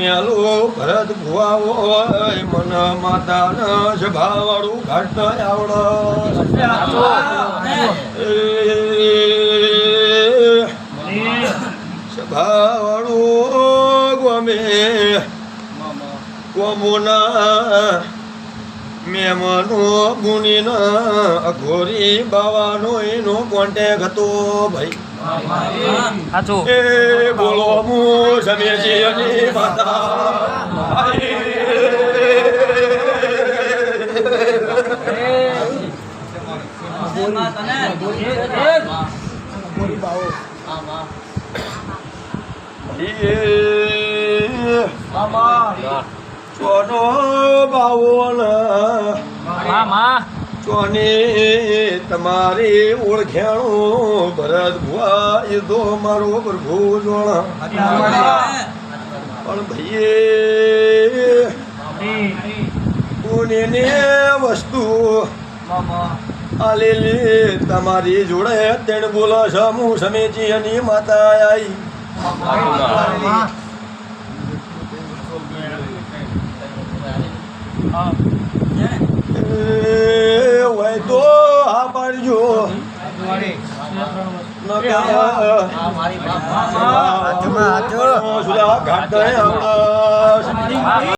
મેલો ભરત ભુવા હોય મન માતાના સભાવાળું ઘાટ આવડ સભાવાળું ગમે કોમોના મેમનો ગુણીના અઘોરી બાવાનો એનો કોન્ટેક હતો ભાઈ. એ બોલો હું જમે છે અને માતા ચોનો બાવોના માં માં ચોની તમારે ઓળખ્યાણું ભરત ભુવા એ તો મારો પ્રભુ જોણા. પણ ભાઈએ, કોને વસ્તુ? આલેલી તમારી જોડે તેણ બોલો છો હું સમેચી અને માતા આઈ. ઘાટ આવડા